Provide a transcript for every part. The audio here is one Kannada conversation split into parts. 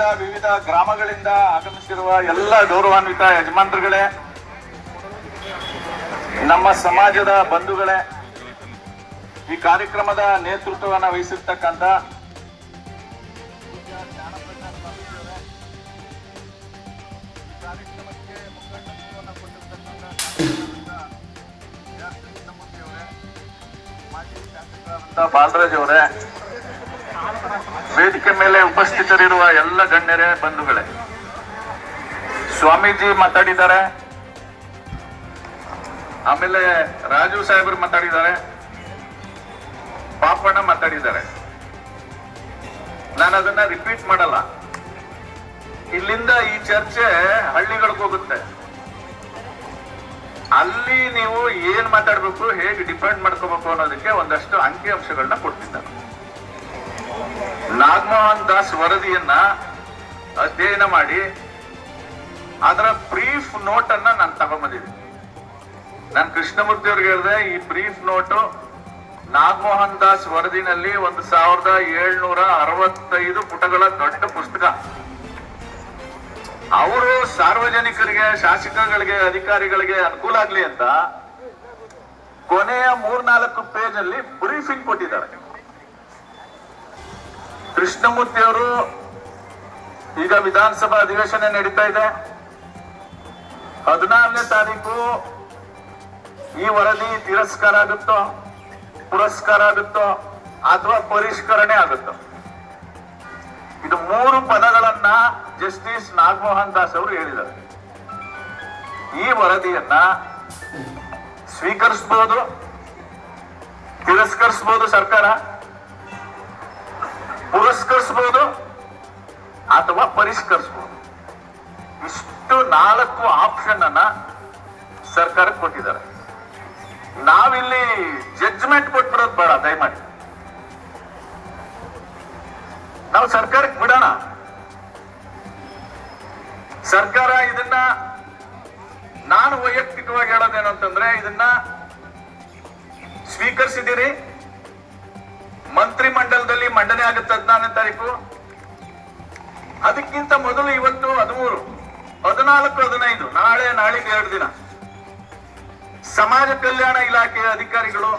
ಜಿಲ್ಲೆಗಳಿಂದ ವಿವಿಧ ಗ್ರಾಮಗಳಿಂದ ಆಗಮಿಸಿರುವ ಎಲ್ಲ ಗೌರವಾನ್ವಿತ ಯಜಮಾನರುಗಳೇ, ನಮ್ಮ ಸಮಾಜದ ಬಂಧುಗಳೇ, ಈ ಕಾರ್ಯಕ್ರಮದ ನೇತೃತ್ವವನ್ನು ವಹಿಸಿರ್ತಕ್ಕಂಥ ಬಾಲರಾಜ್ ಅವರೇ ವೇದಿಕೆ ಮೇಲೆ ಉಪಸ್ಥಿತರಿರುವ ಎಲ್ಲ ಗಣ್ಯರೇ, ಬಂಧುಗಳೇ. ಸ್ವಾಮೀಜಿ ಮಾತಾಡಿದ್ದಾರೆ. ಆಮೇಲೆ ರಾಜು ಸಾಹೇಬರು ಮಾತಾಡಿದ್ದಾರೆ. ಪಾಪಣ್ಣ ಮಾತಾಡಿದ್ದಾರೆ. ನಾನು ಅದನ್ನ ರಿಪೀಟ್ ಮಾಡಲ್ಲ. ಇಲ್ಲಿಂದ ಈ ಚರ್ಚೆ ಹಳ್ಳಿಗಳಿಗೆ ಹೋಗುತ್ತೆ. ಅಲ್ಲಿ ನೀವು ಏನ್ ಮಾತಾಡ್ಬೇಕು, ಹೇಗೆ ಡಿಪೆಂಡ್ ಮಾಡ್ಕೋಬೇಕು ಅನ್ನೋದಕ್ಕೆ ಒಂದಷ್ಟು ಅಂಕಿ ಅಂಶಗಳನ್ನ ಕೊಡ್ತಿದ್ದಾರೆ. ನಾಗಮೋಹನ್ ದಾಸ್ ವರದಿಯನ್ನ ಅಧ್ಯಯನ ಮಾಡಿ ಅದರ ಬ್ರೀಫ್ ನೋಟ್ ಅನ್ನ ನಾನು ತಗೊಂಬಂದಿದ್ದೀನಿ. ನಾನು ಕೃಷ್ಣಮೂರ್ತಿ ಅವ್ರಿಗೆ ಹೇಳಿದೆ, ಈ ಬ್ರೀಫ್ ನೋಟು ನಾಗಮೋಹನ್ ದಾಸ್ ವರದಿನಲ್ಲಿ ಒಂದು ಸಾವಿರದ ಏಳ್ನೂರ ಅರವತ್ತೈದು ಪುಟಗಳ ದೊಡ್ಡ ಪುಸ್ತಕ. ಅವರು ಸಾರ್ವಜನಿಕರಿಗೆ, ಶಾಸಕಗಳಿಗೆ, ಅಧಿಕಾರಿಗಳಿಗೆ ಅನುಕೂಲ ಆಗ್ಲಿ ಅಂತ ಕೊನೆಯ ಮೂರ್ನಾಲ್ಕು ಪೇಜ್ ಅಲ್ಲಿ ಬ್ರೀಫಿಂಗ್ ಕೊಟ್ಟಿದ್ದಾರೆ. ಕೃಷ್ಣಮೂರ್ತಿ ಅವರು ಈಗ ವಿಧಾನಸಭಾ ಅಧಿವೇಶನ ನಡೀತಾ ಇದೆ. ಹದಿನಾರನೇ ತಾರೀಕು ಈ ವರದಿ ತಿರಸ್ಕಾರ ಆಗುತ್ತೋ, ಪುರಸ್ಕಾರ ಆಗುತ್ತೋ ಅಥವಾ ಪರಿಷ್ಕರಣೆ ಆಗುತ್ತೋ? ಇದು ಮೂರು ಪದಗಳನ್ನ ಜಸ್ಟಿಸ್ ನಾಗಮೋಹನ್ ದಾಸ್ ಅವರು ಹೇಳಿದ್ದಾರೆ. ಈ ವರದಿಯನ್ನ ಸ್ವೀಕರಿಸಬಹುದು ತಿರಸ್ಕರಿಸಬಹುದು ಸರ್ಕಾರ. ಪುರಸ್ಕರಿಸಬಹುದು ಅಥವಾ ಪರಿಷ್ಕರಿಸಬಹುದು. ಇಷ್ಟು ನಾಲ್ಕು ಆಪ್ಷನ್ ಅನ್ನ ಸರ್ಕಾರಕ್ಕೆ ಕೊಟ್ಟಿದ್ದಾರೆ. ನಾವಿಲ್ಲಿ ಜಡ್ಜ್ಮೆಂಟ್ ಕೊಟ್ಬಿಡೋದು ಬೇಡ, ದಯಮಾಡಿ. ನಾವು ಸರ್ಕಾರಕ್ಕೆ ಬಿಡೋಣ. ಸರ್ಕಾರ ಇದನ್ನ ನಾನು ವೈಯಕ್ತಿಕವಾಗಿ ಹೇಳೋದೇನಂತಂದ್ರೆ ಇದನ್ನ ಸ್ವೀಕರಿಸಿದ್ದೀರಿ. ಮಂತ್ರಿ ಮಂಡಲದಲ್ಲಿ ಮಂಡನೆ ಆಗುತ್ತೆ ಹದಿನಾರನೇ ತಾರೀಕು. ಅದಕ್ಕಿಂತ ಮೊದಲು ಇವತ್ತು ಹದಿಮೂರು, ಹದಿನಾಲ್ಕು, ಹದಿನೈದು, ನಾಳೆ, ನಾಳೆಗೆ ಎರಡು ದಿನ. ಸಮಾಜ ಕಲ್ಯಾಣ ಇಲಾಖೆಯ ಅಧಿಕಾರಿಗಳು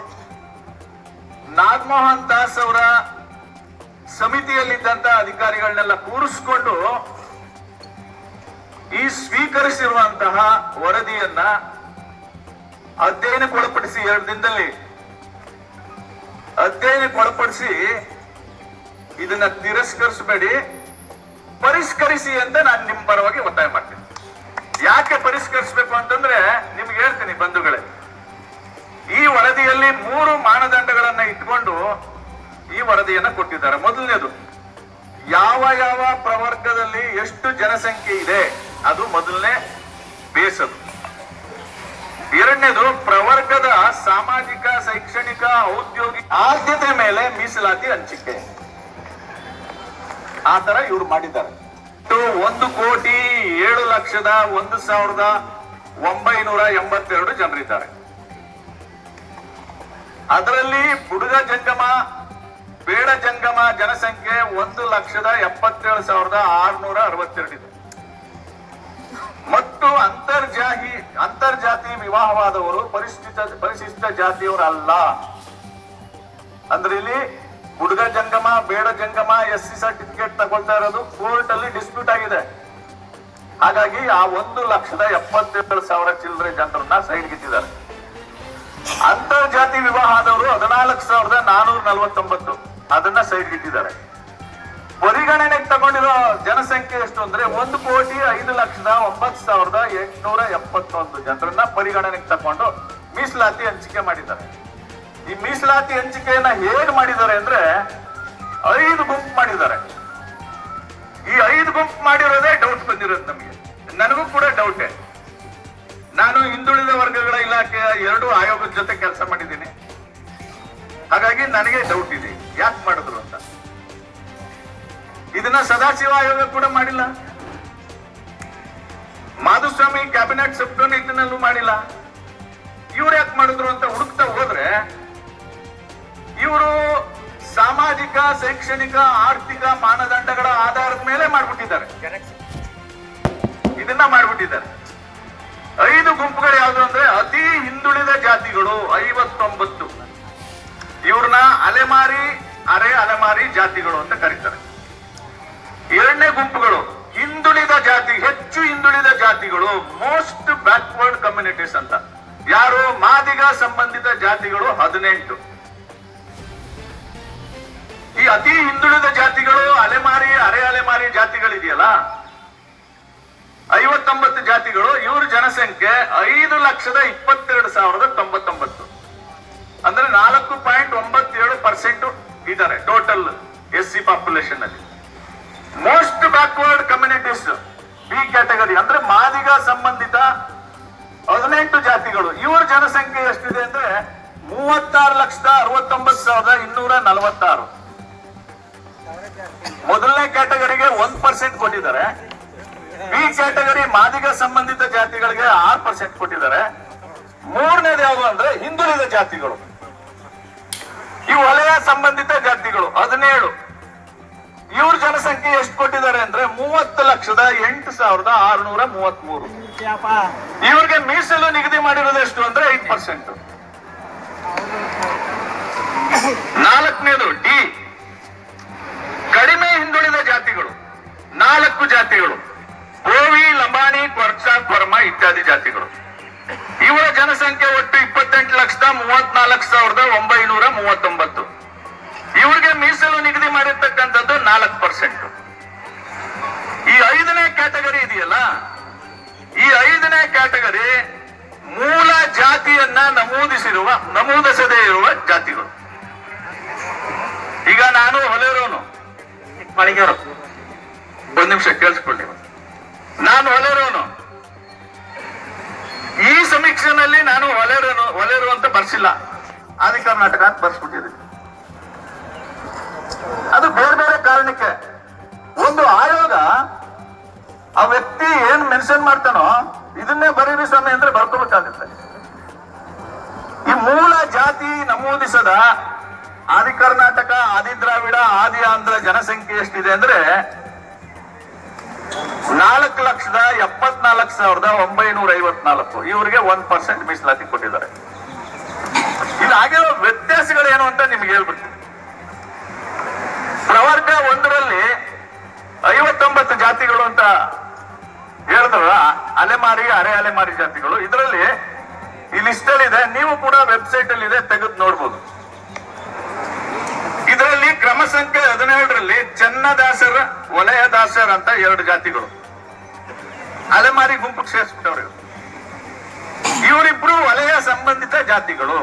ನಾಗಮೋಹನ್ ದಾಸ್ ಅವರ ಸಮಿತಿಯಲ್ಲಿದ್ದಂತ ಅಧಿಕಾರಿಗಳನ್ನೆಲ್ಲ ಕೂರಿಸ್ಕೊಂಡು ಈ ಸ್ವೀಕರಿಸಿರುವಂತಹ ವರದಿಯನ್ನ ಅಧ್ಯಯನಕ್ಕೊಳಪಡಿಸಿ ಎರಡು ದಿನದಲ್ಲಿ ಅಧ್ಯಯನಕ್ಕೊಳಪಡಿಸಿ ಇದನ್ನ ತಿರಸ್ಕರಿಸಬೇಡಿ, ಪರಿಷ್ಕರಿಸಿ ಅಂತ ನಾನು ನಿಮ್ಮ ಪರವಾಗಿ ಒತ್ತಾಯ ಮಾಡ್ತೀನಿ. ಯಾಕೆ ಪರಿಷ್ಕರಿಸಬೇಕು ಅಂತಂದ್ರೆ ನಿಮ್ಗೆ ಹೇಳ್ತೀನಿ ಬಂಧುಗಳೇ, ಈ ವರದಿಯಲ್ಲಿ ಮೂರು ಮಾನದಂಡಗಳನ್ನ ಇಟ್ಕೊಂಡು ಈ ವರದಿಯನ್ನ ಕೊಟ್ಟಿದ್ದಾರೆ. ಮೊದಲನೇದು, ಯಾವ ಯಾವ ಪ್ರವರ್ಗದಲ್ಲಿ ಎಷ್ಟು ಜನಸಂಖ್ಯೆ ಇದೆ, ಅದು ಮೊದಲನೇ ಬೇಸದು. ಎರಡನೇದು ಪ್ರವರ್ಗದ ಸಾಮಾಜಿಕ, ಶೈಕ್ಷಣಿಕ ಔದ್ಯೋಗಿಕ ಆದ್ಯತೆ ಮೇಲೆ ಮೀಸಲಾತಿ ಹಂಚಿಕೆ. ಆ ತರ ಇವ್ರು ಮಾಡಿದ್ದಾರೆ. ಒಂದು ಕೋಟಿ ಏಳು ಲಕ್ಷದ ಒಂದು ಸಾವಿರದ ಒಂಬೈನೂರ ಎಂಬತ್ತೆರಡು ಜನರಿದ್ದಾರೆ ಅದರಲ್ಲಿ ಬುಡುಗ ಜಂಗಮ, ಬೇಡ ಜಂಗಮ ಜನಸಂಖ್ಯೆ ಒಂದು ಲಕ್ಷದ ಎಪ್ಪತ್ತೇಳು ಸಾವಿರದ ಆರುನೂರ ಅರವತ್ತೆರಡು ಇದೆ. ಪರಿಶಿಷ್ಟ ಪರಿಶಿಷ್ಟ ಜಾತಿಯವರಲ್ಲ. ಅಂದ್ರೆ ಇಲ್ಲಿ ಹುಡುಗ ಜಂಗಮ, ಬೇಡ ಜಂಗಮ, ಎಸ್ ಸಿ ಸರ್ಟಿಫಿಕೇಟ್ ತಗೊಳ್ತಾ ಇರೋದು ಕೋರ್ಟ್ ಅಲ್ಲಿ ಡಿಸ್ಪ್ಯೂಟ್ ಆಗಿದೆ. ಹಾಗಾಗಿ ಆ ಒಂದು ಲಕ್ಷದ ಎಪ್ಪತ್ತೆರಡು ಸಾವಿರ ಚಿಲ್ಲರೆ ಜನರನ್ನ ಸೈಡ್ಗಿಟ್ಟಿದ್ದಾರೆ ಅಂತರ್ಜಾತಿ ವಿವಾಹ ಆದವರು ಹದಿನಾಲ್ಕು ಸಾವಿರದ ನಾನೂರ ನಲವತ್ತೊಂಬತ್ತು ಅದನ್ನ ಸೈಡ್ಗಿಟ್ಟಿದ್ದಾರೆ ಪರಿಗಣನೆಗೆ ತಗೊಂಡಿರೋ ಜನಸಂಖ್ಯೆ ಎಷ್ಟು ಅಂದ್ರೆ ಒಂದು ಕೋಟಿ ಐದು ಲಕ್ಷದ ಒಂಬತ್ತು ಸಾವಿರದ ಎಂಟುನೂರ ಎಪ್ಪತ್ತೊಂದು ಜನರನ್ನ ಪರಿಗಣನೆಗೆ ತಕೊಂಡು ಮೀಸಲಾತಿ ಹಂಚಿಕೆ ಮಾಡಿದ್ದಾರೆ. ಈ ಮೀಸಲಾತಿ ಹಂಚಿಕೆಯನ್ನ ಹೇಗೆ ಮಾಡಿದ್ದಾರೆ ಅಂದ್ರೆ ಐದು ಗುಂಪು ಮಾಡಿದ್ದಾರೆ. ಈ ಐದು ಗುಂಪು ಮಾಡಿರೋದೇ ಡೌಟ್ ಬಂದಿರೋದು ನಮಗೆ. ನನಗೂ ಕೂಡ ಡೌಟೇ ನಾನು ಹಿಂದುಳಿದ ವರ್ಗಗಳ ಇಲಾಖೆಯ ಎರಡು ಆಯೋಗದ ಜೊತೆ ಕೆಲಸ ಮಾಡಿದ್ದೀನಿ. ಹಾಗಾಗಿ ನನಗೆ ಡೌಟ್ ಇದೆ. ಯಾಕೆ ಮಾಡಿದ್ರು ಅಂತ. ಇದನ್ನ ಸದಾಶಿವ ಆಯೋಗ ಕೂಡ ಮಾಡಿಲ್ಲ. ಮಾಧುಸ್ವಾಮಿ ಕ್ಯಾಬಿನೆಟ್ ಸೆಕ್ರೆಟರಿ ಇದನ್ನಲ್ಲೂ ಮಾಡಿಲ್ಲ. ಇವ್ರು ಯಾಕೆ ಮಾಡಿದ್ರು ಅಂತ ಹುಡುಕ್ತಾ ಹೋದ್ರೆ, ಇವರು ಸಾಮಾಜಿಕ, ಶೈಕ್ಷಣಿಕ, ಆರ್ಥಿಕ ಮಾನದಂಡಗಳ ಆಧಾರದ ಮೇಲೆ ಮಾಡ್ಬಿಟ್ಟಿದ್ದಾರೆ. ಇದನ್ನ ಮಾಡ್ಬಿಟ್ಟಿದ್ದಾರೆ. ಐದು ಗುಂಪುಗಳು ಯಾವುದು ಅಂದ್ರೆ ಅತಿ ಹಿಂದುಳಿದ ಜಾತಿಗಳು, ಐವತ್ತೊಂಬತ್ತು. ಇವ್ರನ್ನ ಅಲೆಮಾರಿ, ಅರೆ ಅಲೆಮಾರಿ ಜಾತಿಗಳು ಅಂತ ಕರೀತಾರೆ. ಜಾತಿಗಳು ಮೋಸ್ಟ್ ಬ್ಯಾಕ್ವರ್ಡ್ ಕಮ್ಯುನಿಟೀಸ್ ಅಂತ. ಯಾರು ಮಾದಿಗ ಸಂಬಂಧಿತ ಜಾತಿಗಳು ಹದಿನೆಂಟು. ಈ ಅತಿ ಹಿಂದುಳಿದ ಜಾತಿಗಳು ಅಲೆಮಾರಿ ಅರೆ ಅಲೆಮಾರಿ ಜಾತಿಗಳಿದೆಯಲ್ಲ, ಐವತ್ತೊಂಬತ್ತು ಜಾತಿಗಳು, ಇವ್ರ ಜನಸಂಖ್ಯೆ ಐದು ಲಕ್ಷದ ಇಪ್ಪತ್ತೆರಡು ಸಾವಿರದ ತೊಂಬತ್ತೊಂಬತ್ತು. ಅಂದ್ರೆ ನಾಲ್ಕು ಪಾಯಿಂಟ್ ಒಂಬತ್ತೇಳು ಪರ್ಸೆಂಟ್ ಇದ್ದಾರೆ ಟೋಟಲ್ ಎಸ್ ಸಿ ಪಾಪ್ಯುಲೇಷನ್ ಅಲ್ಲಿ. Most backward communities B category ಅಂದ್ರೆ ಮಾದಿಗ ಸಂಬಂಧಿತ ಹದಿನೆಂಟು ಜಾತಿಗಳು. ಇವರ ಜನಸಂಖ್ಯೆ ಎಷ್ಟಿದೆ ಅಂದ್ರೆ ಮೂವತ್ತಾರು ಲಕ್ಷದ ಅರವತ್ತೊಂಬತ್ತು ಸಾವಿರದ ಇನ್ನೂರ ನಲವತ್ತಾರು. ಮೊದಲನೇ ಕ್ಯಾಟಗರಿಗೆ ಒಂದ್ ಪರ್ಸೆಂಟ್ ಕೊಟ್ಟಿದ್ದಾರೆ. ಬಿ ಕ್ಯಾಟಗರಿ ಮಾದಿಗ ಸಂಬಂಧಿತ ಜಾತಿಗಳಿಗೆ ಆರ್ ಪರ್ಸೆಂಟ್ ಕೊಟ್ಟಿದ್ದಾರೆ. ಮೂರನೇದು ಯಾವುದು ಅಂದ್ರೆ ಹಿಂದುಳಿದ ಜಾತಿಗಳು. ಈ ವಲಯ ಸಂಬಂಧಿತ ಜಾತಿಗಳು, ಹದಿನೇಳು. ಇವ್ರ ಜನಸಂಖ್ಯೆ ಎಷ್ಟು ಕೊಟ್ಟಿದ್ದಾರೆ ಅಂದ್ರೆ ಮೂವತ್ತು ಲಕ್ಷದ ಎಂಟು ಸಾವಿರದ ಆರುನೂರ ಮೂವತ್ತ್ ಮೂರು ಇವ್ರಿಗೆ ಮೀಸಲು ನಿಗದಿ ಮಾಡಿರೋದು ಎಷ್ಟು ಅಂದ್ರೆ ಐದು ಪರ್ಸೆಂಟ್. ನಾಲ್ಕನೇದು ಡಿ. ಕಡಿಮೆ ಹಿಂದುಳಿದ ಜಾತಿಗಳು, ನಾಲ್ಕು ಜಾತಿಗಳು, ಗೋವಿ, ಲಂಬಾಣಿ ಕೊರ್ಚ ಕೊರ್ಮ ಇತ್ಯಾದಿ ಜಾತಿಗಳು. ಇವರ ಜನಸಂಖ್ಯೆ ಒಟ್ಟು ಇಪ್ಪತ್ತೆಂಟು ಲಕ್ಷದ ಮೂವತ್ನಾಲ್ಕು ಸಾವಿರದ ಒಂಬೈನೂರ ಮೂವತ್ತೊಂಬತ್ತು. ಮೀಸಲು ನಿಗದಿ ಮಾಡಿರ್ತಕ್ಕಂಥದ್ದು ನಾಲ್ಕು ಪರ್ಸೆಂಟ್ ಈ ಐದನೇ ಕ್ಯಾಟಗರಿ ಇದೆಯಲ್ಲ, ಈ ಐದನೇ ಕ್ಯಾಟಗರಿ ಮೂಲ ಜಾತಿಯನ್ನ ನಮೂದಿಸಿರುವ, ನಮೂದಿಸದೇ ಇರುವ ಜಾತಿಗಳು. ಈಗ ನಾನು ಹೊಲೆರೋನು ಮಳಿಗೆರು ಒಂದ್ ನಿಮಿಷ ಕೇಳಿಸ್ಕೊಳ್ಳಿ. ನಾನು ಹೊಲೆರೋನು. ಈ ಸಮೀಕ್ಷೆನಲ್ಲಿ ನಾನು ಹೊಲೆರೋನು, ಹೊಲೆರು ಅಂತ ಬರ್ಸಿಲ್ಲ. ಆದಿ ಕರ್ನಾಟಕ ಅಂತ ಬರ್ಸ್ಬಿಟ್ಟಿದ್ದೀನಿ. ಅದು ಬೇರೆ ಬೇರೆ ಕಾರಣಕ್ಕೆ. ಒಂದು ಆಯೋಗ ಆ ವ್ಯಕ್ತಿ ಏನ್ ಮೆನ್ಷನ್ ಮಾಡ್ತಾನೋ ಇದನ್ನೇ ಬರೀರಿ ಸ್ವಾಮಿ ಅಂದ್ರೆ ಬರ್ಕೋಬೇಕಾಗುತ್ತೆ. ಈ ಮೂಲ ಜಾತಿ ನಮೂದಿಸದ ಆದಿ ಕರ್ನಾಟಕ, ಆದಿ ದ್ರಾವಿಡ, ಆದಿ ಆಂಧ್ರ ಜನಸಂಖ್ಯೆ ಎಷ್ಟಿದೆ ಅಂದ್ರೆ ನಾಲ್ಕು ಲಕ್ಷದ ಎಪ್ಪತ್ನಾಲ್ಕು ಸಾವಿರದ ಒಂಬೈನೂರ ಐವತ್ನಾಲ್ಕು. ಇವರಿಗೆ ಒಂದ್ ಪರ್ಸೆಂಟ್ ಮೀಸಲಾತಿ ಕೊಟ್ಟಿದ್ದಾರೆ. ಇಲ್ಲಿ ವೆಬ್ಸೈಟ್ ಅಲ್ಲಿ ಇದೆ, ತೆಗೆದು ನೋಡ್ಬೋದು. ಇದರಲ್ಲಿ ಕ್ರಮ ಸಂಖ್ಯೆ ಹದಿನೇಳರಲ್ಲಿ ಚನ್ನದಾಸರ, ವಲಯದಾಸರ್ ಅಂತ ಎರಡು ಜಾತಿಗಳು. ಅಲೆಮಾರಿ ಗುಂಪು ಸೇರಿಸ್ಬಿಟ್ಟವ್ರು ಇವ್ರು. ಇವರಿಬ್ರು ವಲಯ ಸಂಬಂಧಿತ ಜಾತಿಗಳು.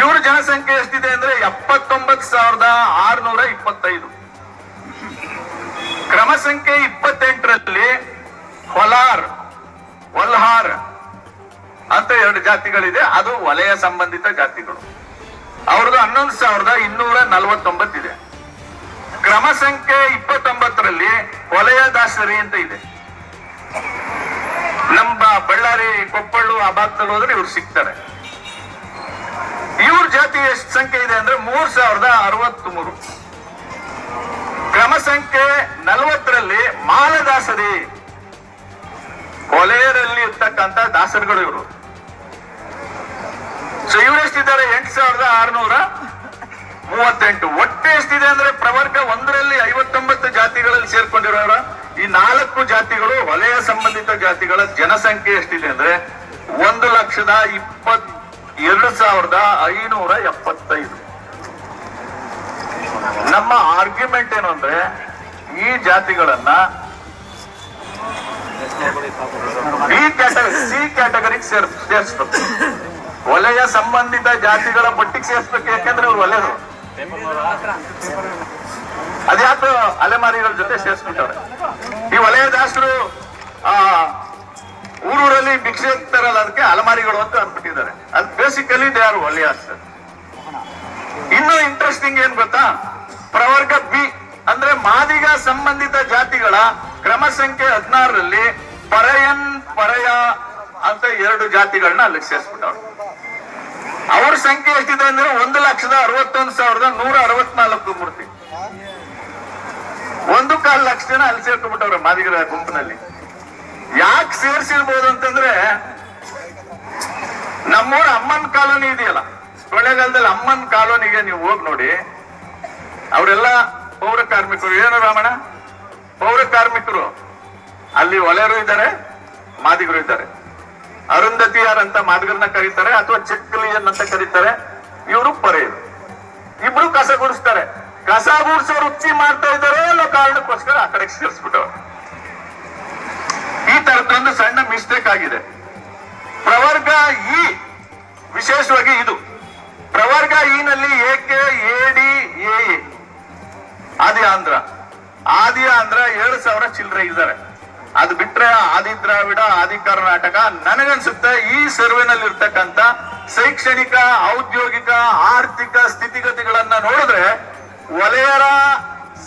ಇವ್ರ ಜನಸಂಖ್ಯೆ ಎಷ್ಟಿದೆ ಅಂದ್ರೆ ಎಪ್ಪತ್ತೊಂಬತ್ತು ಸಾವಿರದ ಆರ್ನೂರ ಇಪ್ಪತ್ತೈದು. ಕ್ರಮ ಸಂಖ್ಯೆ ಇಪ್ಪತ್ತೆಂಟರಲ್ಲಿ ಎರಡು ಜಾತಿಗಳಿದೆ, ಅದು ವಲಯ ಸಂಬಂಧಿತ ಜಾತಿಗಳು. ಅವ್ರದ್ದು ಹನ್ನೊಂದು ಸಾವಿರದ ಇನ್ನೂರ ನಲವತ್ತೊಂಬತ್ತಿದೆ ಕ್ರಮ ಸಂಖ್ಯೆ ಇಪ್ಪತ್ತೊಂಬತ್ತರಲ್ಲಿ ವಲಯ ದಾಸರಿ ಅಂತ ಇದೆ. ನಮ್ಮ ಬಳ್ಳಾರಿ, ಕೊಪ್ಪಳು ಆ ಭಾಗದಲ್ಲಿ ಹೋದ್ರೆ ಇವ್ರು ಸಿಗ್ತಾರೆ. ಇವ್ರ ಜಾತಿ ಎಷ್ಟು ಸಂಖ್ಯೆ ಇದೆ ಅಂದ್ರೆ ಮೂರ್ ಸಾವಿರದ ಅರವತ್ತ್ ಮೂರು ಕ್ರಮ ಸಂಖ್ಯೆ ನಲವತ್ತರಲ್ಲಿ ಮಾಲದಾಸರಿ. ಕೊಲೆಯರಲ್ಲಿ ಇರ್ತಕ್ಕಂಥ ದಾಸರುಗಳು ಇವರು. ಸೊ ಇವ್ರು ಎಷ್ಟಿದ್ದಾರೆ? ಎಂಟು ಸಾವಿರದ ಆರುನೂರ ಮೂವತ್ತೆಂಟು. ಒಟ್ಟು ಎಷ್ಟಿದೆ ಅಂದ್ರೆ ಪ್ರವರ್ಗ ಒಂದರಲ್ಲಿ ಐವತ್ತೊಂಬತ್ತು ಜಾತಿಗಳಲ್ಲಿ ಸೇರ್ಕೊಂಡಿರೋರ. ಈ ನಾಲ್ಕು ಜಾತಿಗಳು ವಲಯ ಸಂಬಂಧಿತ ಜಾತಿಗಳ ಜನಸಂಖ್ಯೆ ಎಷ್ಟಿದೆ ಅಂದ್ರೆ ಒಂದು ಲಕ್ಷದ ಇಪ್ಪತ್ ಎರಡು ಸಾವಿರದ ಐನೂರ ಎಪ್ಪತ್ತೈದು. ನಮ್ಮ ಆರ್ಗ್ಯುಮೆಂಟ್ ಏನು ಅಂದ್ರೆ ಈ ಜಾತಿಗಳನ್ನ ಬಿ ಕ್ಯಾಟಗರಿ ಸಿ ಕ್ಯಾಟಗರಿಗೆ ಸೇರ್ ಸೇರಿಸ್ಬೇಕು. ವಲಯ ಸಂಬಂಧಿತ ಜಾತಿಗಳ ಪಟ್ಟಿಗೆ ಸೇರಿಸ್ಬೇಕು ಯಾಕಂದ್ರೆ ಅವ್ರು ವಲಯರು ಅದ್ಯಾಕೆ ಅಲೆಮಾರಿಗಳ ಜೊತೆ ಸೇರಿಸ್ಬಿಟ್ಟವ್ರೆ. ಈ ವಲಯದಾಸರು ಆ, ಊರೂರಲ್ಲಿ ಭಿಕ್ಷೆ ಇರ್ತಾರಲ್ಲ ಅದಕ್ಕೆ ಅಲೆಮಾರಿಗಳು ಅಂತ ಅಂದ್ಬಿಟ್ಟಿದ್ದಾರೆ. ಅದು ಬೇಸಿಕಲಿ ದೇ ಆರ್ ಒಲೆಯ ಇನ್ನೂ ಇಂಟ್ರೆಸ್ಟಿಂಗ್ ಏನ್ ಗೊತ್ತಾ? ಪ್ರವರ್ಗ ಬಿ ಅಂದ್ರೆ ಮಾದಿಗ ಸಂಬಂಧಿತ ಜಾತಿಗಳ ಕ್ರಮ ಸಂಖ್ಯೆ ಹದಿನಾರರಲ್ಲಿ ಪರಯನ್ ಪರಯ ಅಂತ ಎರಡು ಜಾತಿಗಳನ್ನ ಅಲ್ಲಿ ಸೇರಿಸ್ಬಿಟ್ಟವ್ರು. ಅವ್ರ ಸಂಖ್ಯೆ ಎಷ್ಟಿದೆ ಅಂದ್ರೆ ಒಂದು ಲಕ್ಷದ ಅರವತ್ತೊಂದು ಸಾವಿರದ ನೂರ ಅರವತ್ನಾಲ್ಕು ಮೂರ್ತಿ. ಒಂದು ಕಾಲು ಲಕ್ಷ ಜನ ಅಲ್ಲಿ ಸೇರ್ಕೊಂಡ್ಬಿಟ್ಟವ್ರೆ ಮಾದಿಗರ ಗುಂಪಿನಲ್ಲಿ. ಯಾಕೆ ಸೇರ್ಸಿರ್ಬೋದು ಅಂತಂದ್ರೆ, ನಮ್ಮೂರ ಅಮ್ಮನ್ ಕಾಲೋನಿ ಇದೆಯಲ್ಲ ಕೊಳ್ಳೇಗಾಲದಲ್ಲಿ ಅಮ್ಮನ್ ಕಾಲೋನಿಗೆ ನೀವು ಹೋಗಿ ನೋಡಿ. ಅವರೆಲ್ಲ ಪೌರ ಕಾರ್ಮಿಕರು. ಏನು ರಾಮಣ್ಣ? ಪೌರ ಕಾರ್ಮಿಕರು. ಅಲ್ಲಿ ಒಲೆಯರು ಇದ್ದಾರೆ, ಮಾದಿಗರು ಇದ್ದಾರೆ. ಅರುಂಧತಿಯಾರ್ ಅಂತ ಮಾದಿಗರನ್ನ ಕರೀತಾರೆ ಅಥವಾ ಚಿಕ್ಕಲಿಯನ್ ಅಂತ ಕರೀತಾರೆ, ಇವರು ಪರೆಯರು ಇಬ್ರು ಕಸ ಗುಡಿಸ್ತಾರೆ. ಕಸ ಗುಡಿಸೋ ರುಚಿ ಮಾಡ್ತಾ ಇದ್ದಾರೆ ಅನ್ನೋ ಕಾರಣಕ್ಕೋಸ್ಕರ ಆ ಕಡೆ ಸೇರಿಸ್ಬಿಟ್ಟವ್ರು. ಈ ತರದೊಂದು ಸಣ್ಣ ಮಿಸ್ಟೇಕ್ ಆಗಿದೆ. ಪ್ರವರ್ಗ ಇ, ವಿಶೇಷವಾಗಿ ಇದು. ಪ್ರವರ್ಗ ಇ ನಲ್ಲಿ ಏಕೆ ಎಡಿ ಎ ಆದಿ ಆಂಧ್ರ. ಆದಿ ಆಂಧ್ರ ಏಳು ಸಾವಿರ ಚಿಲ್ಲರೆ ಇದ್ದಾರೆ. ಅದು ಬಿಟ್ರೆ ಆದಿ ದ್ರಾವಿಡ ಆದಿ ಕರ್ನಾಟಕ. ನನಗನ್ಸುತ್ತೆ ಈ ಸರ್ವೆನಲ್ಲಿ ಇರ್ತಕ್ಕಂಥ ಶೈಕ್ಷಣಿಕ, ಔದ್ಯೋಗಿಕ, ಆರ್ಥಿಕ ಸ್ಥಿತಿಗತಿಗಳನ್ನ ನೋಡಿದ್ರೆ ವಲಯರ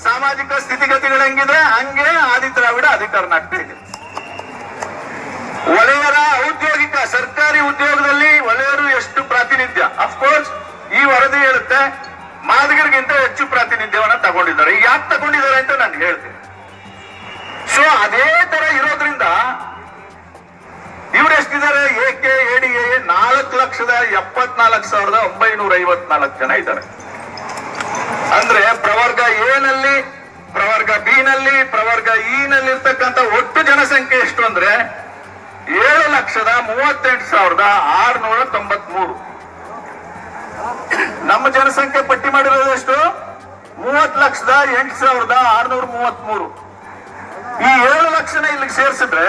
ಸಾಮಾಜಿಕ ಸ್ಥಿತಿಗತಿಗಳು ಹೆಂಗಿದೆ? ಹಂಗೆ ಆದಿ ದ್ರಾವಿಡ ಆದಿ ಕರ್ನಾಟಕ ಇದೆ. ವಲಯರ ಔದ್ಯೋಗಿಕ, ಸರ್ಕಾರಿ ಉದ್ಯೋಗದಲ್ಲಿ ವಲಯರು ಎಷ್ಟು ಪ್ರಾತಿನಿಧ್ಯ? ಅಫ್ಕೋರ್ಸ್ ಈ ವರದಿ ಹೇಳುತ್ತೆ, ಮಾದಿಗರಿಗಿಂತ ಹೆಚ್ಚು ಪ್ರಾತಿನಿಧ್ಯವನ್ನ ತಗೊಂಡಿದ್ದಾರೆ. ಯಾಕೆ ತಗೊಂಡಿದ್ದಾರೆ ಅಂತ ನಾನು ಹೇಳ್ತೀನಿ. ಸೊ ಅದೇ ತರ ಇರೋದ್ರಿಂದ ಇವ್ರು ಎಷ್ಟಿದ್ದಾರೆ? ಏಕೆ ಎಡಿ ನಾಲ್ಕು ಲಕ್ಷದ ಎಪ್ಪತ್ನಾಲ್ಕು ಸಾವಿರದ ಒಂಬೈನೂರ ಐವತ್ನಾಲ್ಕು ಜನ ಇದ್ದಾರೆ. ಅಂದ್ರೆ ಪ್ರವರ್ಗ ಎ ನಲ್ಲಿ ಪ್ರವರ್ಗ ಬಿ ನಲ್ಲಿ ಪ್ರವರ್ಗ ಇ ನಲ್ಲಿ ಇರ್ತಕ್ಕಂಥ ಒಟ್ಟು ಜನಸಂಖ್ಯೆ ಎಷ್ಟು ಅಂದ್ರೆ ಏಳು ಲಕ್ಷದ ಮೂವತ್ತೆಂಟು ಸಾವಿರದ ಆರುನೂರ ತೊಂಬತ್ಮೂರು. ನಮ್ಮ ಜನಸಂಖ್ಯೆ ಪಟ್ಟಿ ಮಾಡಿರೋದು ಎಷ್ಟು? ಮೂವತ್ ಲಕ್ಷದ ಎಂಟು ಸಾವಿರದ ಆರುನೂರ ಮೂವತ್ಮೂರು. ಈ ಏಳು ಲಕ್ಷನ ಇಲ್ಲಿಗೆ ಸೇರಿಸಿದ್ರೆ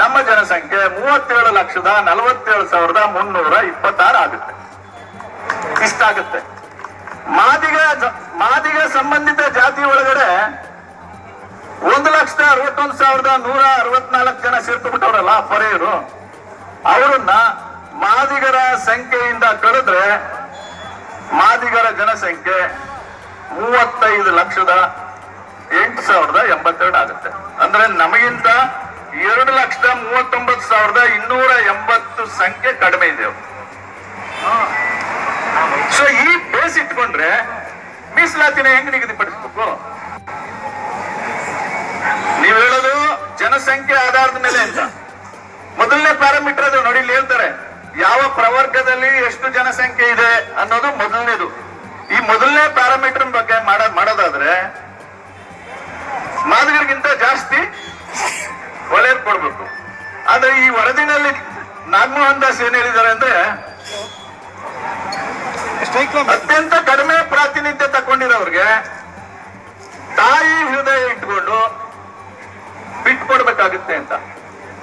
ನಮ್ಮ ಜನಸಂಖ್ಯೆ ಮೂವತ್ತೇಳು ಲಕ್ಷದ ನಲವತ್ತೇಳು ಸಾವಿರದ ಮುನ್ನೂರ ಇಪ್ಪತ್ತಾರು ಆಗುತ್ತೆ. ಇಷ್ಟಾಗುತ್ತೆ. ಮಾದಿಗ ಮಾದಿಗ ಸಂಬಂಧಿತ ಜಾತಿ ಒಳಗಡೆ ಒಂದು ಲಕ್ಷದ ಅರವತ್ತೊಂದು ಸಾವಿರದ ನೂರ ಅರವತ್ನಾಲ್ಕು ಜನ ಸೇರ್ಕೊಂಡ್ಬಿಟ್ಟವ್ರಲ್ಲ ಪೊರೆಯರು, ಅವರನ್ನ ಮಾದಿಗರ ಸಂಖ್ಯೆಯಿಂದ ಕಳೆದ್ರೆ ಮಾದಿಗರ ಜನಸಂಖ್ಯೆ ಮೂವತ್ತೈದು ಲಕ್ಷದ ಎಂಟು ಸಾವಿರದ ಎಂಬತ್ತೆರಡು ಆಗುತ್ತೆ. ಅಂದ್ರೆ ನಮಗಿಂತ ಎರಡು ಲಕ್ಷದ ಮೂವತ್ತೊಂಬತ್ತು ಸಾವಿರದ ಇನ್ನೂರ ಎಂಬತ್ತು ಸಂಖ್ಯೆ ಕಡಿಮೆ ಇದೆ ಸೊ ಈ ಬೇಸ್ ಇಟ್ಕೊಂಡ್ರೆ ಮೀಸಲಾತಿನ ಹೆಂಗ್ ನಿಗದಿಪಡಿಸ್ಬೇಕು? ನೀವು ಹೇಳೋದು ಜನಸಂಖ್ಯೆ ಆಧಾರದ ಮೇಲೆ ಅಂತ. ಮೊದಲನೇ ಪ್ಯಾರಾಮೀಟರ್ ಅದು ನೋಡಿ ಹೇಳ್ತಾರೆ, ಯಾವ ಪ್ರವರ್ಗದಲ್ಲಿ ಎಷ್ಟು ಜನಸಂಖ್ಯೆ ಇದೆ ಅನ್ನೋದು ಮೊದಲನೇದು. ಈ ಮೊದಲನೇ ಪ್ಯಾರಾಮೀಟರ್ ಬಗ್ಗೆ ಮಾಡ ಮಾಡೋದಾದ್ರೆ ಮಾದಿಗರಿಗಿಂತ ಜಾಸ್ತಿ ಒಲೆಯರ್ ಕೊಡ್ಬೇಕು. ಆದ್ರೆ ಈ ವರದಿನಲ್ಲಿ ನಾಗಮೋಹನ್ ದಾಸ್ ಏನ್ ಹೇಳಿದ್ದಾರೆ ಅಂದ್ರೆ ಅತ್ಯಂತ ಕಡಿಮೆ ಪ್ರಾತಿನಿಧ್ಯ ತಕೊಂಡಿರೋರ್ಗೆ ತಾಯಿ ಹೃದಯ ಇಟ್ಕೊಂಡು ಬಿಟ್ಕೊಡ್ಬೇಕಾಗುತ್ತೆ ಅಂತ.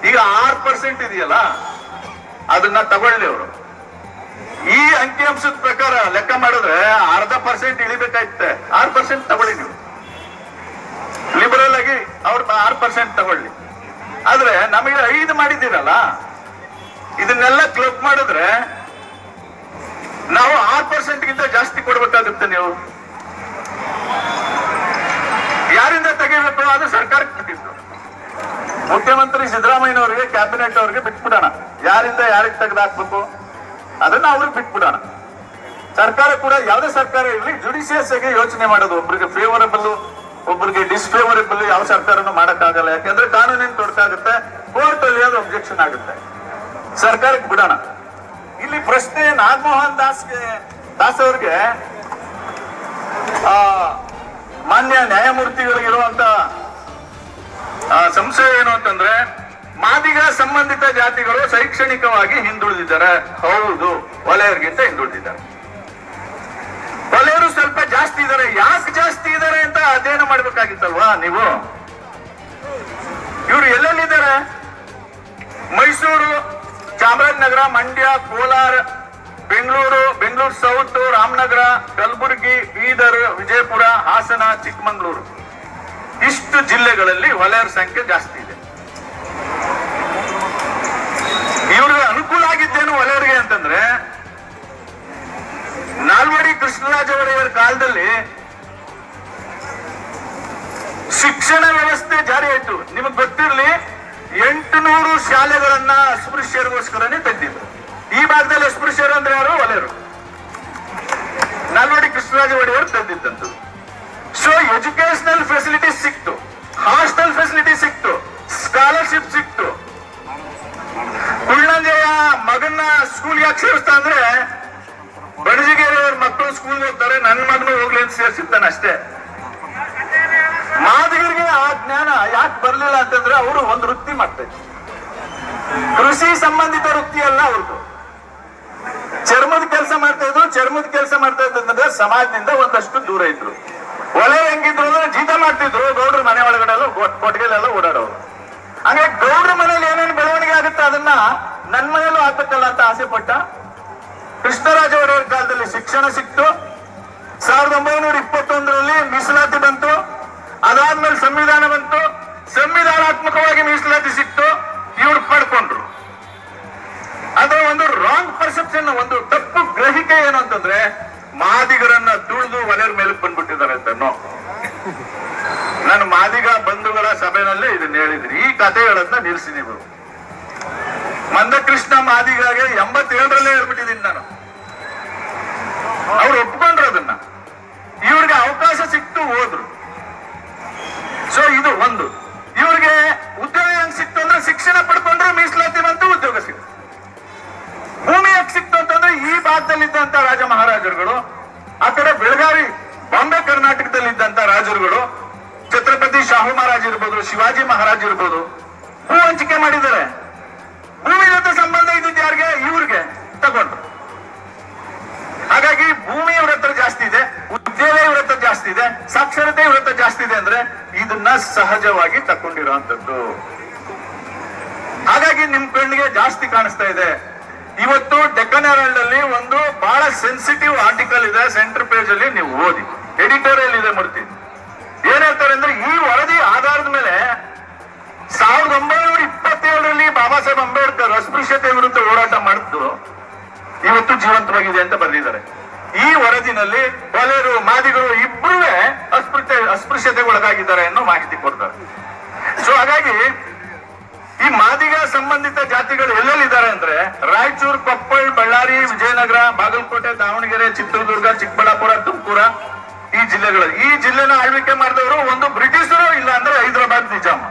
ಈಗ ಆರ್ ಪರ್ಸೆಂಟ್ ಇದೆಯಲ್ಲ ಅದನ್ನ ತಗೊಳ್ಳಿ ಅವರು. ಈ ಅಂಕಿಅಂಶದ ಪ್ರಕಾರ ಲೆಕ್ಕ ಮಾಡಿದ್ರೆ ಅರ್ಧ ಪರ್ಸೆಂಟ್ ಇಳಿಬೇಕಾಯ್ತೆ ಆರ್ ಪರ್ಸೆಂಟ್ ತಗೊಳ್ಳಿ ನೀವು. ಅವ್ರ ಆರ್ ಪರ್ಸೆಂಟ್ ತಗೊಳ್ಳಿ. ಆದ್ರೆ ನಮಗೆ ಐದು ಮಾಡಿದ್ದೀರಲ್ಲ, ಇದನ್ನೆಲ್ಲ ಕ್ಲಬ್ ಮಾಡಿದ್ರೆ ನಾವು ಆರು ಪರ್ಸೆಂಟ್ ಗಿಂತ ಜಾಸ್ತಿ ಕೊಡ್ಬೇಕಾಗುತ್ತೆ ನೀವು. ಯಾರಿಂದ ತೆಗಿಬೇಕು ಅದು ಸರ್ಕಾರಕ್ಕೆ ಮುಖ್ಯಮಂತ್ರಿ ಸಿದ್ದರಾಮಯ್ಯನವರಿಗೆ ಕ್ಯಾಬಿನೆಟ್ ಅವರಿಗೆ ಬಿಟ್ಬಿಡೋಣ. ಯಾರಿಂದ ಯಾರಿಗೆ ತೆಗೆದಾಕ್ಬೇಕು? ಅದನ್ನ ಅವ್ರಿಗೆ ಬಿಟ್ಬಿಡೋಣ. ಸರ್ಕಾರ ಕೂಡ ಯಾವುದೇ ಸರ್ಕಾರ ಇರಲಿ ಜುಡಿಷಿಯಸ್ ಆಗಿ ಯೋಚನೆ ಮಾಡೋದು. ಒಬ್ರಿಗೆ ಫೇವರಬಲ್ ಒಬ್ರಿಗೆ ಡಿಸ್ಫೇವರಬಲ್ ಯಾವ ಸರ್ಕಾರನು ಮಾಡಕ್ಕಾಗಲ್ಲ. ಯಾಕಂದ್ರೆ ಕಾನೂನಿನ ತೊಡಕಾಗುತ್ತೆ ಕೋರ್ಟ್ ಅಲ್ಲಿ ಅದು ಅಬ್ಜೆಕ್ಷನ್ ಆಗುತ್ತೆ. ಸರ್ಕಾರಕ್ಕೆ ಬಿಡೋಣ. ಇಲ್ಲಿ ಪ್ರಶ್ನೆ ನಾಗಮೋಹನ್ ದಾಸ್ಗೆ, ದಾಸ್ ಅವ್ರಿಗೆ ಮಾನ್ಯ ನ್ಯಾಯಮೂರ್ತಿಗಳಿಗಿರುವಂತ ಸಂಶಯ ಏನು ಅಂತಂದ್ರೆ, ಮಾದಿಗ ಸಂಬಂಧಿತ ಜಾತಿಗಳು ಶೈಕ್ಷಣಿಕವಾಗಿ ಹಿಂದುಳಿದಿದ್ದಾರೆ. ಹೌದು, ವಲಯರಿಗಿಂತ ಹಿಂದುಳಿದಿದ್ದಾರೆ. ಜಾಸ್ತಿ ಇದ್ದಾರೆ ಯಾಕೆ ಜಾಸ್ತಿ ಇದ್ದಾರೆ ಅಂತ ಅಧ್ಯಯನ ಮಾಡ್ಬೇಕಾಗಿತ್ತಲ್ವಾ ನೀವು? ಇವರು ಎಲ್ಲೆಲ್ಲಿದ್ದಾರೆ? ಮೈಸೂರು, ಚಾಮರಾಜನಗರ, ಮಂಡ್ಯ, ಕೋಲಾರ, ಬೆಂಗಳೂರು ಬೆಂಗಳೂರು ಸೌತ್, ರಾಮನಗರ, ಕಲಬುರಗಿ, ಬೀದರ್, ವಿಜಯಪುರ, ಹಾಸನ, ಚಿಕ್ಕಮಗಳೂರು. ಇಷ್ಟು ಜಿಲ್ಲೆಗಳಲ್ಲಿ ವಲಯರ ಸಂಖ್ಯೆ ಜಾಸ್ತಿ ಇದೆ. ಇವ್ರಿಗೆ ಅನುಕೂಲ ಆಗಿದ್ದೇನು ವಲಯರಿಗೆ ಅಂತಂದ್ರೆ ನಾಲ್ವಡಿ ಕೃಷ್ಣರಾಜ ಒಡೆಯರ ಕಾಲದಲ್ಲಿ ಶಿಕ್ಷಣ ವ್ಯವಸ್ಥೆ ಜಾರಿ ಆಯ್ತು. ನಿಮಗೆ ಗೊತ್ತಿರಲಿ, ಎಂಟುನೂರು ಶಾಲೆಗಳನ್ನ ಅಸ್ಪೃಶ್ಯರಿಗೋಸ್ಕರನೇ ತೆಗೆದಿದ್ರು. ಈ ಭಾಗದಲ್ಲಿ ಅಸ್ಪೃಶ್ಯರು ಅಂದ್ರೆ ಯಾರು? ಒಲೆಯರು. ನಾಲ್ವಡಿ ಕೃಷ್ಣರಾಜ ಒಡೆಯವರು ತೆಗೆದಿದ್ದಂತ ಸೊ ಎಜುಕೇಶನಲ್ ಫೆಸಿಲಿಟಿ ಸಿಕ್ತು. ಹಾಸ್ಟೆಲ್ ಫೆಸಿಲಿಟಿ ಸಿಕ್ತು. ಸ್ಕಾಲರ್ಶಿಪ್ ಸಿಕ್ತು. ಕುಳ್ಳಂಜೆಯ ಮಗನ್ನ ಸ್ಕೂಲ್ಗೆ ಸೇರಿಸ್ತಾ ಅಂದ್ರೆ ಬಣಜಿಗೇರಿ ಅವ್ರ ಮಕ್ಕಳು ಸ್ಕೂಲ್ ಹೋಗ್ತಾರೆ ನನ್ನ ಮಗನು ಹೋಗ್ಲಿ ಅಂತ ಸೇರಿಸಿರ್ತಾನೆ ಅಷ್ಟೇ. ಮಾದಿಗರಿಗೆ ಆ ಜ್ಞಾನ ಯಾಕೆ ಬರ್ಲಿಲ್ಲ ಅಂತಂದ್ರೆ ಅವರು ಒಂದು ವೃತ್ತಿ ಮಾಡ್ತಾ ಕೃಷಿ ಸಂಬಂಧಿತ ವೃತ್ತಿ ಅಲ್ಲ ಅವ್ರದ್ದು ಚರ್ಮದ ಕೆಲಸ ಮಾಡ್ತಾ ಇದ್ರು, ಚರ್ಮದ ಕೆಲಸ ಮಾಡ್ತಾ ಇದ್ದಂದ್ರೆ ಸಮಾಜದಿಂದ ಒಂದಷ್ಟು ದೂರ ಇದ್ರು. ಒಲೆ ಹೆಂಗಿದ್ರು ಅಂದ್ರೆ ಜೀತ ಮಾಡ್ತಿದ್ರು, ಗೌಡ್ರ ಮನೆ ಒಳಗಡೆ ಎಲ್ಲ ಕೊಟ್ಟಿಗೆಲೆಲ್ಲ ಓಡಾಡೋರು. ಹಂಗೆ ಗೌಡ್ರ ಮನೇಲಿ ಏನೇನು ಬೆಳವಣಿಗೆ ಆಗುತ್ತೆ ಅದನ್ನ ನನ್ನ ಮನೇಲೂ ಆಗ್ಬೇಕಲ್ಲ ಅಂತ ಆಸೆ ಪಟ್ಟ ಕೃಷ್ಣರಾಜ ಒಡೆಯರ ಕಾಲದಲ್ಲಿ ಶಿಕ್ಷಣ ಸಿಕ್ತು. ಸಾವಿರದ ಒಂಬೈನೂರ ಇಪ್ಪತ್ತೊಂದರಲ್ಲಿ ಮೀಸಲಾತಿ ಬಂತು. ಅದಾದ್ಮೇಲೆ ಸಂವಿಧಾನ ಬಂತು. ಸಂವಿಧಾನಾತ್ಮಕವಾಗಿ ಮೀಸಲಾತಿ ಸಿಕ್ತು. ಇವ್ರು ಪಡ್ಕೊಂಡ್ರು. ಅದರ ಒಂದು ರಾಂಗ್ ಪರ್ಸೆಪ್ಷನ್ ಒಂದು ತಪ್ಪು ಗ್ರಹಿಕೆ ಏನು ಅಂತಂದ್ರೆ ಮಾದಿಗರನ್ನ ತುಳಿದು ಮನೆಯವ್ರ ಮೇಲೆ ಬಂದ್ಬಿಟ್ಟಿದ್ದಾರೆ ಅಂತ ನಾನು ಮಾದಿಗ ಬಂಧುಗಳ ಸಭೆನಲ್ಲಿ ಇದನ್ನ ಹೇಳಿದ್ರಿ ಈ ಕಥೆಗಳನ್ನ ನಿಲ್ಲಿಸಿದೀವಿ ಮಂದಕೃಷ್ಣ ಮಾದಿಗಾಗೆ ಎಂಬತ್ತೇಳರಲ್ಲೇ ಹೇಳ್ಬಿಟ್ಟಿದ್ದೀನಿ ನಾನು. ಅವ್ರು ಒಪ್ಕೊಂಡ್ರು ಅದನ್ನ. ಇವ್ರಿಗೆ ಅವಕಾಶ ಸಿಕ್ತು ಹೋದ್ರು. ಸೊ ಇದು ಒಂದು. ಇವ್ರಿಗೆ ಉದ್ಯೋಗ ಹೆಂಗ್ ಸಿಕ್ತು ಅಂದ್ರೆ ಶಿಕ್ಷಣ ಪಡ್ಕೊಂಡ್ರೆ ಮೀಸಲಾತಿ ಬಂತು, ಉದ್ಯೋಗ ಸಿಕ್ತು. ಭೂಮಿ ಯಾಕೆ ಸಿಕ್ತು ಅಂತಂದ್ರೆ ಈ ಭಾಗದಲ್ಲಿದ್ದಂತ ರಾಜ ಮಹಾರಾಜರುಗಳು, ಆ ಕಡೆ ಬೆಳಗಾವಿ, ಬಾಂಬೆ ಕರ್ನಾಟಕದಲ್ಲಿದ್ದಂತ ರಾಜರುಗಳು, ಛತ್ರಪತಿ ಶಾಹು ಮಹಾರಾಜ್ ಇರ್ಬೋದು, ಶಿವಾಜಿ ಮಹಾರಾಜ್ ಇರ್ಬೋದು ಭೂ ಹಂಚಿಕೆ ಮಾಡಿದ್ದಾರೆ. ಯಾರಿಗೆ? ಇವ್ರಿಗೆ. ತಗೊಂಡ್ರು ಹಾಗಾಗಿ ಭೂಮಿ ಇವ್ರ ಹತ್ರ ಜಾಸ್ತಿ ಇದೆ ಉದ್ಯೋಗ ಇವ್ರ ಹತ್ರ ಜಾಸ್ತಿ ಇದೆ, ಸಾಕ್ಷರತೆ ಇವ್ರ ಹತ್ರ ಜಾಸ್ತಿ ಇದೆ ಅಂದ್ರೆ ಇದನ್ನ ಸಹಜವಾಗಿ ತಕೊಂಡಿರುವಂತದ್ದು ಹಾಗಾಗಿ ನಿಮ್ ಕಣ್ಣಿಗೆ ಜಾಸ್ತಿ ಕಾಣಿಸ್ತಾ ಇದೆ. ಇವತ್ತು ಡೆಕ್ಕನ್ ಹೆರಾಲ್ಡ್ ಅಲ್ಲಿ ಒಂದು ಬಹಳ ಸೆನ್ಸಿಟಿವ್ ಆರ್ಟಿಕಲ್ ಇದೆ ಸೆಂಟರ್ ಪೇಜ್ ಅಲ್ಲಿ ನೀವು ಓದಿ. ಎಡಿಟೋರಿಯಲ್ ಇದೆ ಮೂರ್ತಿ. ಏನ್ ಹೇಳ್ತಾರೆ ಅಂದ್ರೆ ಈ ವರದಿ ಆಧಾರದ ಮೇಲೆ ಸಾವಿರದ ಒಂಬೈನೂರ ಸಾಹೇಬ್ ಅಂಬೇಡ್ಕರ್ ಅಸ್ಪೃಶ್ಯತೆ ವಿರುದ್ಧ ಹೋರಾಟ ಮಾಡಿದ್ದು ಇವತ್ತು ಜೀವಂತವಾಗಿದೆ ಅಂತ ಬರೆದಿದ್ದಾರೆ ಈ ವರದಿನಲ್ಲಿ ಬಲೆರು ಮಾದಿಗಳು ಇಬ್ಬರೂ ಅಸ್ಪೃಶ್ಯತೆ ಒಳಗಾಗಿದ್ದಾರೆ ಅನ್ನೋ ಮಾಹಿತಿ ಕೊಡ್ತಾರೆ. ಸೊ ಹಾಗಾಗಿ ಈ ಮಾದಿಗ ಸಂಬಂಧಿತ ಜಾತಿಗಳು ಎಲ್ಲೆಲ್ಲಿದ್ದಾರೆ ಅಂದ್ರೆ, ರಾಯಚೂರು, ಕೊಪ್ಪಳ, ಬಳ್ಳಾರಿ, ವಿಜಯನಗರ, ಬಾಗಲಕೋಟೆ, ದಾವಣಗೆರೆ, ಚಿತ್ರದುರ್ಗ, ಚಿಕ್ಕಬಳ್ಳಾಪುರ, ತುಮಕೂರ ಈ ಜಿಲ್ಲೆಗಳು ಈ ಜಿಲ್ಲೆನ ಆಳ್ವಿಕೆ ಮಾಡಿದವರು ಒಂದು ಬ್ರಿಟಿಷರು, ಇಲ್ಲ ಅಂದ್ರೆ ಹೈದರಾಬಾದ್ ನಿಜಾಮ.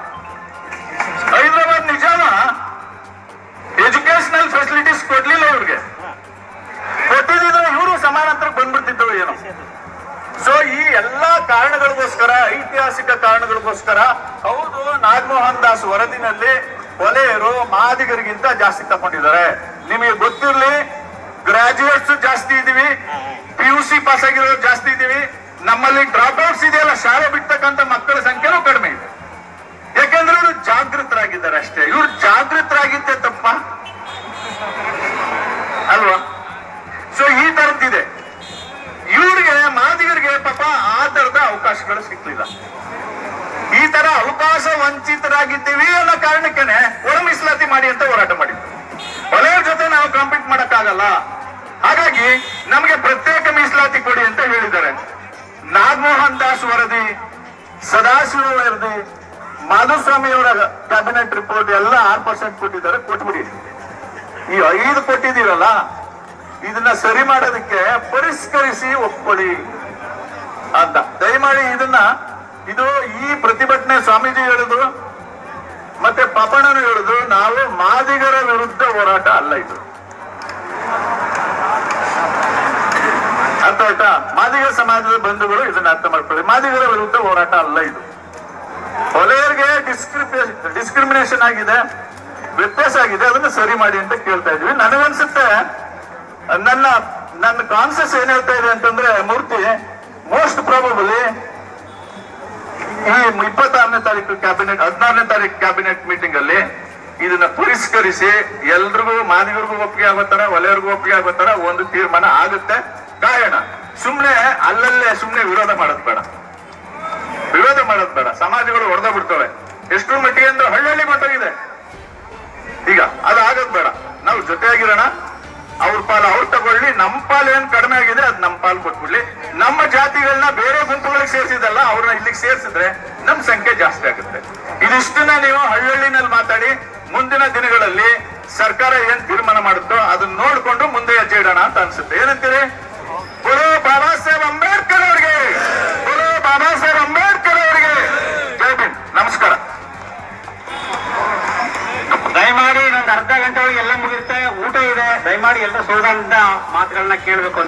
ಹೈದರಾಬಾದ್ ನಿಜಾಮ ಎಜುಕೇಶನಲ್ ಫೆಸಿಲಿಟೀಸ್ ಕೊಡ್ಲಿಲ್ಲ ಇವ್ರಿಗೆ. ಕೊಟ್ಟಿದ್ರೆ ಇವರು ಸಮಾನಾಂತರ ಬಂದ್ಬಿಡ್ತಿದ್ರು ಏನು. ಸೊ ಈ ಎಲ್ಲಾ ಕಾರಣಗಳಿಗೋಸ್ಕರ, ಐತಿಹಾಸಿಕ ಕಾರಣಗಳಿಗೋಸ್ಕರ, ಹೌದು ನಾಗಮೋಹನ್ ದಾಸ್ ವರದಿನಲ್ಲಿ ಕೊಲೆಯರು ಮಾದಿಗರಿಗಿಂತ ಜಾಸ್ತಿ ತಗೊಂಡಿದ್ದಾರೆ. ನಿಮಗೆ ಗೊತ್ತಿರ್ಲಿ ಗ್ರಾಜುಯೇಟ್ಸ್ ಜಾಸ್ತಿ ಇದೀವಿ ಪಿ ಯು ಸಿ ಪಾಸ್ ಆಗಿರೋರು ಜಾಸ್ತಿ ಇದೀವಿ ನಮ್ಮಲ್ಲಿ ಡ್ರಾಪ್ ಔಟ್ಸ್ ಇದೆಯಲ್ಲ, ಶಾಲೆ ಬಿಡ್ತಕ್ಕಂಥ ಮಕ್ಕಳ ಸಂಖ್ಯೆನೂ ಕಡಿಮೆ ಇದೆ. ಯಾಕೆಂದ್ರೆ ಇವರು ಜಾಗೃತರಾಗಿದ್ದಾರೆ ಅಷ್ಟೇ. ಇವ್ರು ಜಾಗೃತರಾಗಿದ್ದೆ ತಪ್ಪ ಅಲ್ವಾ ಸೊ ಈ ತರದ್ದಿದೆ ಇವ್ರಿಗೆ ಮಾದಿಗರಿಗೆ ಪಾಪ ಆ ತರದ ಅವಕಾಶಗಳು ಸಿಕ್ಲಿಲ್ಲ ಈ ತರ ಅವಕಾಶ ವಂಚಿತರಾಗಿದ್ದೀವಿ ಅನ್ನೋ ಕಾರಣಕ್ಕೇನೆ ಒಳ ಮೀಸಲಾತಿ ಮಾಡಿ ಅಂತ ಹೋರಾಟ ಮಾಡಿದ್ರು ಒಲೆಯವ್ರ ಜೊತೆ ನಾವು ಕಾಂಪೀಟ್ ಮಾಡಕ್ಕಾಗಲ್ಲ. ಹಾಗಾಗಿ ನಮಗೆ ಪ್ರತ್ಯೇಕ ಮೀಸಲಾತಿ ಕೊಡಿ ಅಂತ ಹೇಳಿದ್ದಾರೆ. ನಾಗಮೋಹನ್ ದಾಸ್ ವರದಿ, ಸದಾಶಿವ ವರದಿ, ಮಾಧುಸ್ವಾಮಿ ಅವರ ಕ್ಯಾಬಿನೆಟ್ ರಿಪೋರ್ಟ್ ಎಲ್ಲ ಆರು ಪರ್ಸೆಂಟ್ ಕೊಟ್ಟಿದ್ದಾರೆ ಕೊಟ್ಬಿಡಿ ಈ ಐದು ಕೊಟ್ಟಿದ್ದೀರಲ್ಲ, ಇದನ್ನ ಸರಿ ಮಾಡೋದಕ್ಕೆ ಪರಿಷ್ಕರಿಸಿ ಒಪ್ಕೊಳ್ಳಿ. ಅಂತ. ದಯಮಾಡಿ ಇದನ್ನ, ಇದು ಈ ಪ್ರತಿಭಟನೆ ಸ್ವಾಮೀಜಿ ಹೇಳುದು, ಮತ್ತೆ ಪಪಣನು ಹೇಳುದು, ನಾವು ಮಾದಿಗರ ವಿರುದ್ಧ ಹೋರಾಟ ಅಲ್ಲ ಇದು. ಅರ್ಥ ಆಯ್ತಾ? ಮಾದಿಗ ಸಮಾಜದ ಬಂಧುಗಳು ಇದನ್ನ ಅರ್ಥ ಮಾಡ್ಕೊಳ್ಳಿ. ಮಾದಿಗರ ವಿರುದ್ಧ ಹೋರಾಟ ಅಲ್ಲ ಇದು. ಹೊಲೆಯರಿಗೆ ಡಿಸ್ಕ್ರಿಪೇ ಡಿಸ್ಕ್ರಿಮಿನೇಷನ್ ಆಗಿದೆ, ವ್ಯತ್ಯಾಸ ಆಗಿದೆ, ಅದನ್ನ ಸರಿ ಮಾಡಿ ಅಂತ ಕೇಳ್ತಾ ಇದ್ವಿ. ನನಗನ್ಸುತ್ತೆ, ನನ್ನ ನನ್ನ ಕಾನ್ಸಸ್ ಏನ್ ಹೇಳ್ತಾ ಇದೆ ಅಂತಂದ್ರೆ, ಮೂರ್ತಿ ಮೋಸ್ಟ್ ಪ್ರಾಬಬಲಿ ಈ ಇಪ್ಪತ್ತಾರನೇ ತಾರೀಕು ಕ್ಯಾಬಿನೆಟ್ ಹದಿನಾರನೇ ತಾರೀಕು ಕ್ಯಾಬಿನೆಟ್ ಮೀಟಿಂಗ್ ಅಲ್ಲಿ ಇದನ್ನ ಪರಿಷ್ಕರಿಸಿ ಎಲ್ರಿಗೂ, ಮಾದಿಗರಿಗೂ ಒಪ್ಪಿಗೆ ಆಗೋ ವಲಯರಿಗೂ ಒಪ್ಪಿಗೆ ಆಗೋ ತರ ಒಂದು ತೀರ್ಮಾನ ಆಗುತ್ತೆ. ಕಾರಣ, ಸುಮ್ನೆ ಅಲ್ಲಲ್ಲೇ ಸುಮ್ನೆ ವಿರೋಧ ಮಾಡೋದ್ ಬೇಡ. ವಿರೋಧ ಮಾಡೋದ್ ಬೇಡ. ಸಮಾಜಗಳು ಹೊಡೆದ ಬಿಡ್ತವೆ. ಎಷ್ಟು ಮಟ್ಟಿಗೆ ಅಂದ್ರೆ ಹಳ್ಳಿ ಗೊತ್ತಾಗಿದೆ. ಈಗ ಅದು ಆಗೋದ್ ಬೇಡ. ನಾವು ಜೊತೆಯಾಗಿರೋಣ. ಅವ್ರ ಪಾಲು ಅವ್ರು ತಗೊಳ್ಳಿ ನಮ್ಮ ಪಾಲು ಏನ್ ಕಡಿಮೆ ಆಗಿದ್ರೆ ಅದ್ ನಮ್ಮ ಪಾಲು ಕೊಟ್ಬಿಡ್ಲಿ. ನಮ್ಮ ಜಾತಿಗಳನ್ನ ಬೇರೆ ಗುಂಪುಗಳಿಗೆ ಸೇರಿಸಿದಲ್ಲ ಅವ್ರನ್ನ ಇಲ್ಲಿಗೆ ಸೇರಿಸಿದ್ರೆ ನಮ್ ಸಂಖ್ಯೆ ಜಾಸ್ತಿ ಆಗುತ್ತೆ. ಇದಿಷ್ಟನ್ನ ನೀವು ಹಳ್ಳಿನಲ್ಲಿ ಮಾತಾಡಿ, ಮುಂದಿನ ದಿನಗಳಲ್ಲಿ ಸರ್ಕಾರ ಏನ್ ತೀರ್ಮಾನ ಮಾಡುತ್ತೋ ಅದನ್ನ ನೋಡ್ಕೊಂಡು ಮುಂದೆ ಹೆಜ್ಜೆ ಇಡೋಣ ಅಂತ ಅನ್ಸುತ್ತೆ. ಏನಂತೀರಿ? ದಯಮಾಡಿ ಎಲ್ಲ ಸುಳ್ದಂತ ಮಾತುಗಳನ್ನ ಕೇಳಬೇಕು